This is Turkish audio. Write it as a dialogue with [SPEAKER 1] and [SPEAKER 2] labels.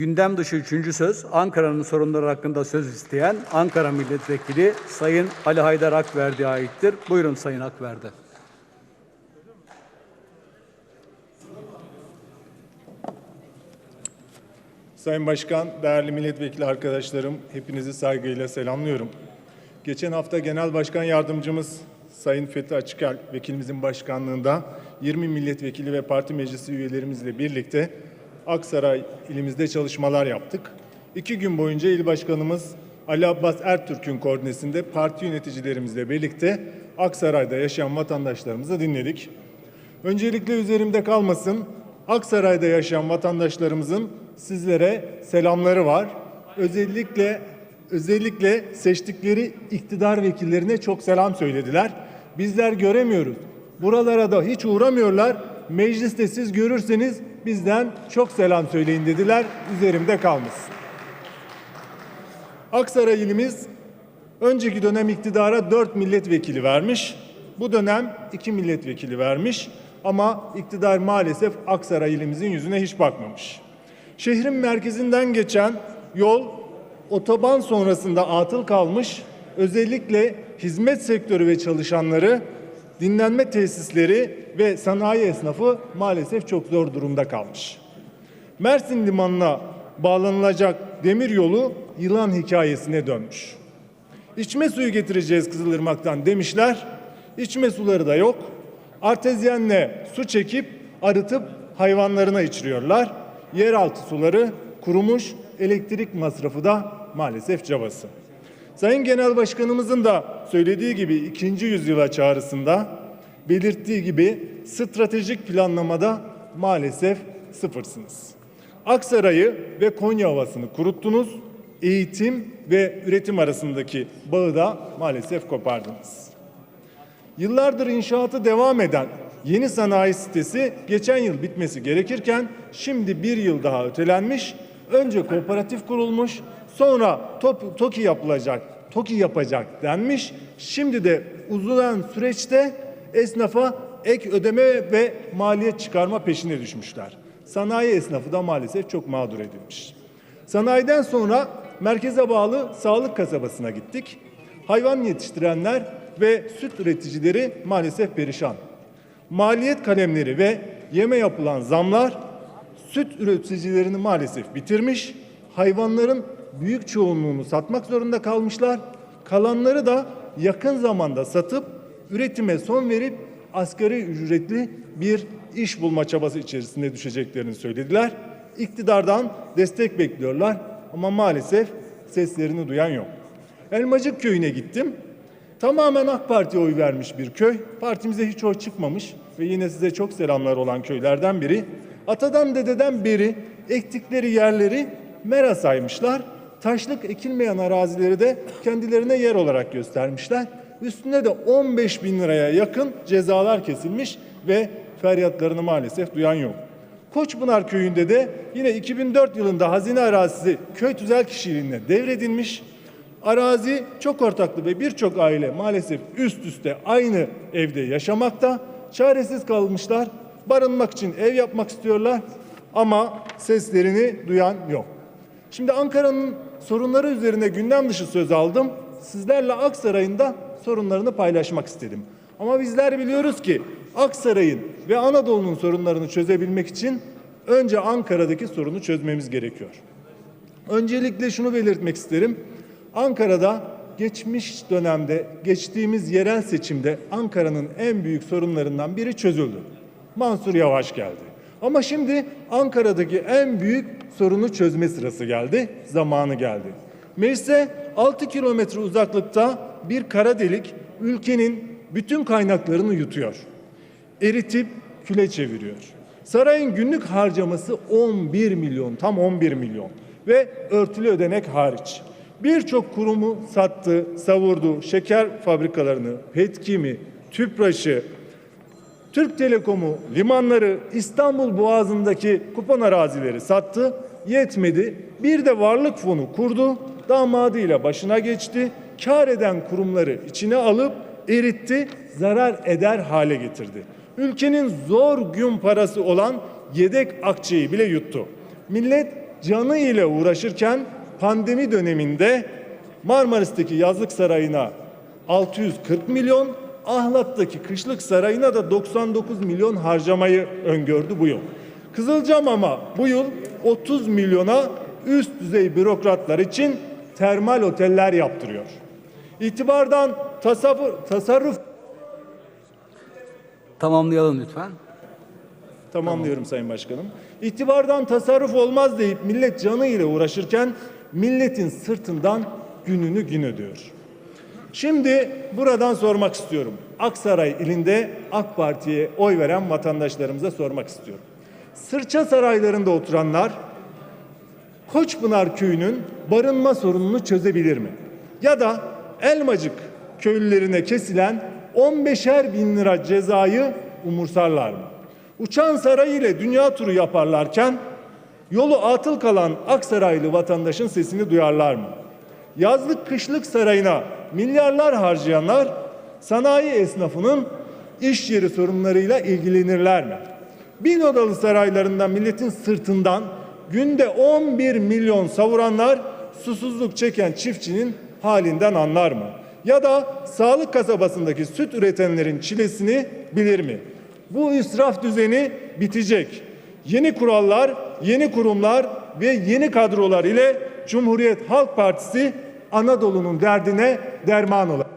[SPEAKER 1] Gündem dışı üçüncü söz, Ankara'nın sorunları hakkında söz isteyen Ankara Milletvekili Sayın Ali Haydar Akverdi'ye aittir. Buyurun Sayın Akverdi.
[SPEAKER 2] Sayın Başkan, değerli milletvekili arkadaşlarım, hepinizi saygıyla selamlıyorum. Geçen hafta Genel Başkan Yardımcımız Sayın Fethi Açıkel vekilimizin başkanlığında 20 milletvekili ve parti meclisi üyelerimizle birlikte Aksaray ilimizde çalışmalar yaptık. İki gün boyunca il başkanımız Ali Abbas Ertürk'ün koordinesinde parti yöneticilerimizle birlikte Aksaray'da yaşayan vatandaşlarımızı dinledik. Öncelikle üzerimde kalmasın. Aksaray'da yaşayan vatandaşlarımızın sizlere selamları var. Özellikle özellikle seçtikleri iktidar vekillerine çok selam söylediler. Bizler göremiyoruz. Buralara da hiç uğramıyorlar. Mecliste siz görürseniz bizden çok selam söyleyin dediler. Üzerimde kalmasın. Aksaray ilimiz önceki dönem iktidara 4 milletvekili vermiş. Bu dönem 2 milletvekili vermiş. Ama iktidar maalesef Aksaray ilimizin yüzüne hiç bakmamış. Şehrin merkezinden geçen yol otoban sonrasında atıl kalmış. Özellikle hizmet sektörü ve çalışanları, dinlenme tesisleri ve sanayi esnafı maalesef çok zor durumda kalmış. Mersin limanına bağlanılacak demir yolu yılan hikayesine dönmüş. İçme suyu getireceğiz Kızılırmak'tan demişler. İçme suları da yok. Artezyenle su çekip arıtıp hayvanlarına içiriyorlar. Yeraltı suları kurumuş, elektrik masrafı da maalesef cabası. Sayın Genel Başkanımızın da söylediği gibi ikinci yüzyıla çağrısında belirttiği gibi stratejik planlamada maalesef sıfırsınız. Aksaray'ı ve Konya Ovası'nı kuruttunuz. Eğitim ve üretim arasındaki bağı da maalesef kopardınız. Yıllardır inşaatı devam eden yeni sanayi sitesi geçen yıl bitmesi gerekirken şimdi bir yıl daha ötelenmiş. Önce kooperatif kurulmuş, sonra top, TOKİ yapılacak, TOKİ yapacak denmiş. Şimdi de uzayan süreçte esnafa ek ödeme ve maliyet çıkarma peşine düşmüşler. Sanayi esnafı da maalesef çok mağdur edilmiş. Sanayiden sonra merkeze bağlı sağlık kasabasına gittik. Hayvan yetiştirenler ve süt üreticileri maalesef perişan. Maliyet kalemleri ve yeme yapılan zamlar süt üreticilerini maalesef bitirmiş. Hayvanların büyük çoğunluğunu satmak zorunda kalmışlar. Kalanları da yakın zamanda satıp üretime son verip asgari ücretli bir iş bulma çabası içerisinde düşeceklerini söylediler. İktidardan destek bekliyorlar ama maalesef seslerini duyan yok. Elmacık köyüne gittim. Tamamen AK Parti'ye oy vermiş bir köy. Partimize hiç oy çıkmamış ve yine size çok selamlar olan köylerden biri. Atadan dededen beri ektikleri yerleri mera saymışlar. Taşlık ekilmeyen arazileri de kendilerine yer olarak göstermişler. Üstüne de 15 bin liraya yakın cezalar kesilmiş ve feryatlarını maalesef duyan yok. Koçpınar köyünde de yine 2004 yılında hazine arazisi köy tüzel kişiliğine devredilmiş. Arazi çok ortaklı ve birçok aile maalesef üst üste aynı evde yaşamakta. Çaresiz kalmışlar. Barınmak için ev yapmak istiyorlar ama seslerini duyan yok. Şimdi Ankara'nın sorunları üzerine gündem dışı söz aldım. Sizlerle Aksaray'ın da sorunlarını paylaşmak istedim. Ama bizler biliyoruz ki Aksaray'ın ve Anadolu'nun sorunlarını çözebilmek için önce Ankara'daki sorunu çözmemiz gerekiyor. Öncelikle şunu belirtmek isterim. Ankara'da geçmiş dönemde geçtiğimiz yerel seçimde Ankara'nın en büyük sorunlarından biri çözüldü. Mansur Yavaş geldi. Ama şimdi Ankara'daki en büyük sorunu çözme sırası geldi, zamanı geldi. Meclise 6 kilometre uzaklıkta bir kara delik ülkenin bütün kaynaklarını yutuyor. Eritip küle çeviriyor. Sarayın günlük harcaması 11 milyon, tam 11 milyon ve örtülü ödenek hariç. Birçok kurumu sattı, savurdu. Şeker fabrikalarını, Petkim'i, Tüpraş'ı, Türk Telekom'u, limanları, İstanbul Boğazı'ndaki kupon arazileri sattı. Yetmedi. Bir de varlık fonu kurdu. Damadıyla başına geçti. Kar eden kurumları içine alıp eritti, zarar eder hale getirdi. Ülkenin zor gün parası olan yedek akçeyi bile yuttu. Millet canı ile uğraşırken pandemi döneminde Marmaris'teki yazlık sarayına 640 milyon, Ahlat'taki kışlık sarayına da 99 milyon harcamayı öngördü bu yıl. Kızılcam ama bu yıl 30 milyona üst düzey bürokratlar için termal oteller yaptırıyor. İtibardan tasavvur, tasarruf
[SPEAKER 1] Tamamlayalım lütfen.
[SPEAKER 2] Tamamlıyorum Sayın Başkanım. İtibardan tasarruf olmaz deyip millet canı ile uğraşırken milletin sırtından gününü gün ödüyor. Şimdi buradan sormak istiyorum. Aksaray ilinde AK Parti'ye oy veren vatandaşlarımıza sormak istiyorum. Sırça saraylarında oturanlar Koçpınar köyünün barınma sorununu çözebilir mi? Ya da Elmacık köylülerine kesilen 15'er bin lira cezayı umursarlar mı? Uçan Sarayı ile dünya turu yaparlarken yolu atıl kalan Aksaraylı vatandaşın sesini duyarlar mı? Yazlık kışlık sarayına milyarlar harcayanlar sanayi esnafının iş yeri sorunlarıyla ilgilenirler mi? Bin odalı saraylarından milletin sırtından günde 11 milyon savuranlar susuzluk çeken çiftçinin halinden anlar mı? Ya da sağlık kasabasındaki süt üretenlerin çilesini bilir mi? Bu israf düzeni bitecek. Yeni kurallar, yeni kurumlar ve yeni kadrolar ile Cumhuriyet Halk Partisi Anadolu'nun derdine derman olacak.